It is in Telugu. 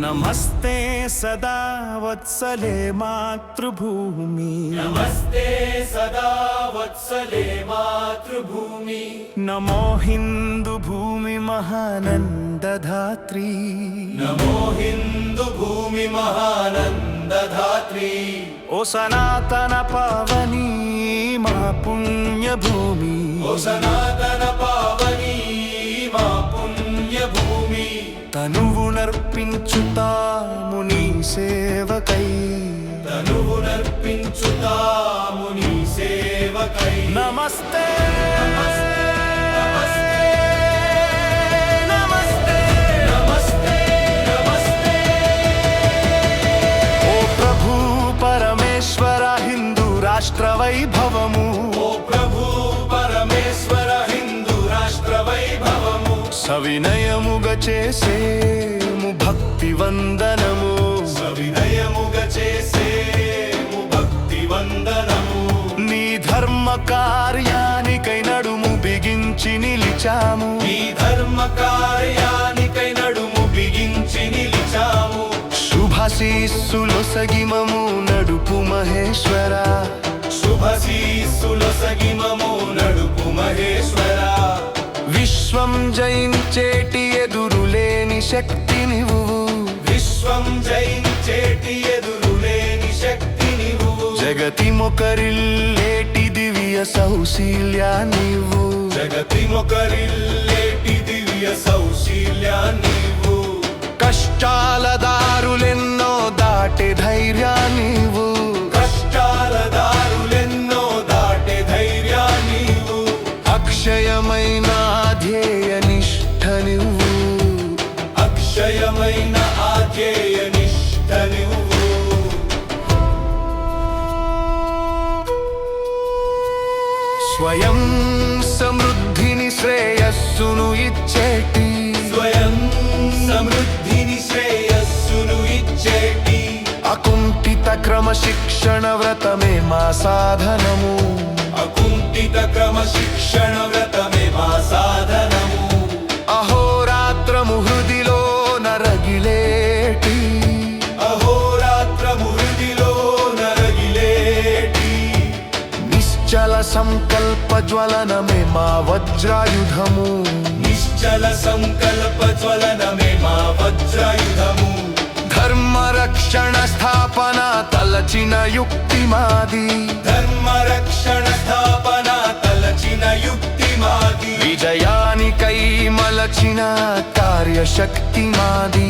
నమస్తే సదా వత్సలే మాతృభూమి. నమస్తే సదా వత్సలే మాతృభూమి. నమో హిందూ భూమి మహానందధాత్రి. నమో హిందూ భూమి మహానందధాత్రి. ఓ సనాతన పావని మా పుణ్యభూమి. ఓ సనాతన పావని మా పుణ్యభూమి. తనువు నర్పించుతాము ప్రభు పరమేశ్వర హిందూ రాష్ట్ర వైభవము. ఓ ప్రభు పరమేశ్వర హిందూ రాష్ట్ర వైభవము. సవినయముగా చేసేము భక్తి వందనము. సవినయముగ భక్తి వందనము. నీ ధర్మ కార్యానికై నడుము బిగించి నిలిచాము. ఈ ధర్మ కార్యానికై నడుము బిగించి నిలిచాము. శుభశీస్సులు సగిమము నడుపు మహేశ్వర. శుభశీస్సుల సగిమము నడుపు మహేశ్వర. విశ్వం జయించేటి ఎదురులేని శక్తి నీవు. విశ్వం జయించేటి మొకరిల్లేటి దివ్య సౌశీల్యా నీవు జగతి మొకరిల్లేటి దివ్య సౌశీల్య నీవు కష్టాల దారులెన్నో దాటే ధైర్యా నీవు కష్టాల దారులెన్నో దాటే ధైర్య నీవు అక్షయమైన స్వయం సమృద్ధిని శ్రేయస్సును ఇచ్చేటి. స్వయం సమృద్ధిని శ్రేయస్సును ఇచ్చేటి. అకుంఠిత క్రమశిక్షణ వ్రతమే మా సాధనము. అకుంఠిత క్రమశిక్షణ వ్రతమే మా సాధనము నిశ్చల సంకల్ప జ్వలనమే మా వజ్రాయుధము నిశ్చల సంకల్ప జ్వలనమే మా వజ్రాయుధము ధర్మ రక్షణ స్థాపన తలచిన యుక్తి మాది ధర్మ రక్షణ స్థాపన తలచిన యుక్తి మాది విజయానికై మలచిన కార్యశక్తి మాది